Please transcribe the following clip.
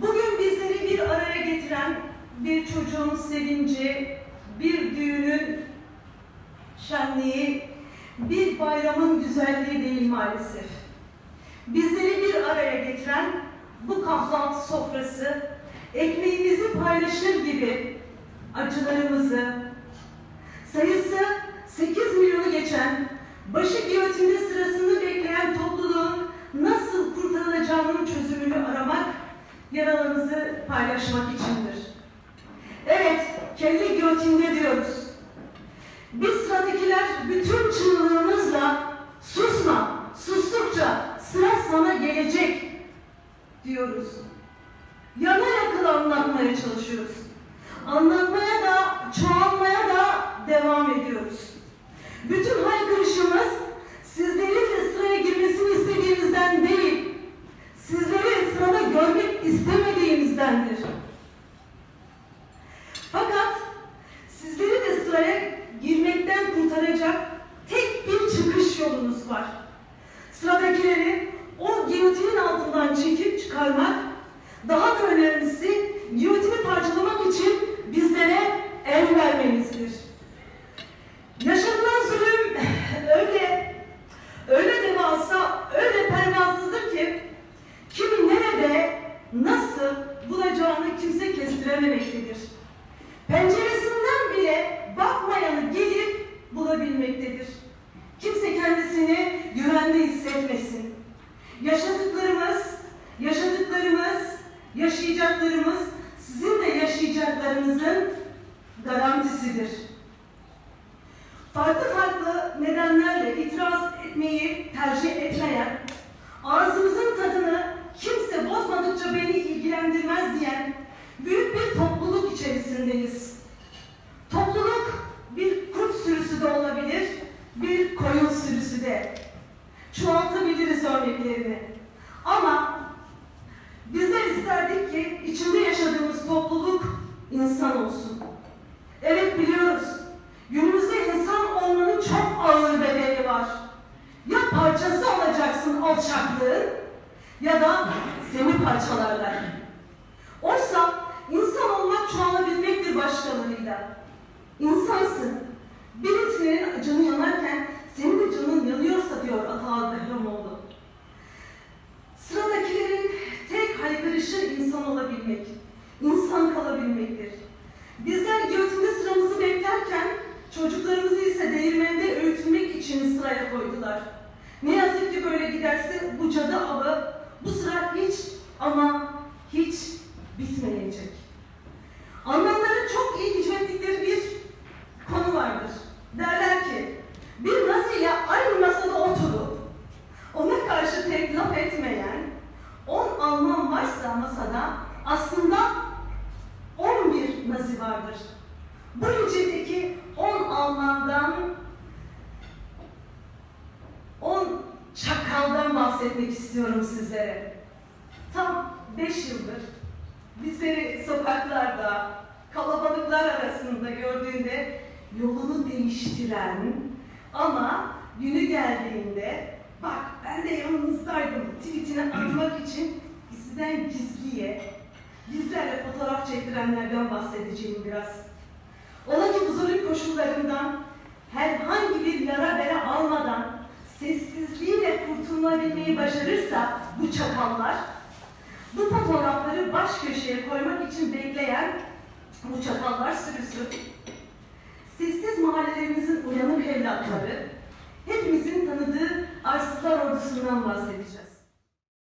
Bugün bizleri bir araya getiren bir çocuğun sevinci, bir düğünün şenliği, bir bayramın güzelliği değil maalesef. Bizleri bir araya getiren bu kahvaltı sofrası, ekmeğimizi paylaşır gibi acılarımızı, sayısı 8 paylaşmak içindir. Evet, kelle giyotinde diyoruz. Biz sıradakiler bütün çığlığımızla sıraya girmekten kurtaracak tek bir çıkış yolunuz var. Sıradakileri o giyotinin altından çekip çıkarmak, daha da önemlisi giyotini parçalamak için bizlere el vermenizdir. Yaşadıklarımız, yaşayacaklarımız sizin de yaşayacaklarınızın garantisidir. Farklı farklı nedenlerle itiraz etmeyi tercih etmeyen, ağzımızın tadını kimse bozmadıkça beni ilgilendirmez diyen büyük bir topluluk içerisindeyiz. Topluluk bir kurt sürüsü de olabilir, bir koyun sürüsü de. Çoğaltabiliriz örneklerini. Ama ki içinde yaşadığımız topluluk insan olsun. Evet biliyoruz. Günümüzde insan olmanın çok ağır bedeli var. Ya parçası olacaksın alçaklığın ya da seni parçalarlar. İnsan kalabilmektir. Bizler giyotinde sıramızı beklerken çocuklarımızı ise değirmende öğütülmek için sıraya koydular. Ne yazık ki böyle giderse bu cadı avı bu sıra hiç ama hiç bitmeyecek. Nazi vardır. Bu hücredeki 10 Almandan 10 çakaldan bahsetmek istiyorum sizlere. Tam 5 yıldır bizleri sokaklarda, kalabalıklar arasında gördüğünde yolunu değiştiren ama günü geldiğinde bak ben de yanınızdaydım tweetini atmak için sizden gizliye, gizlerle fotoğraf çektirenlerden bahsedeceğim biraz. Ola ki bu koşullarından herhangi bir yara bere almadan sessizliğiyle kurtulabilmeyi başarırsa bu çakallar, bu fotoğrafları baş köşeye koymak için bekleyen bu çakallar sürüsü, sessiz mahallelerimizin uyanık evlatları, hepimizin tanıdığı arsızlar ordusundan bahsedeceğiz.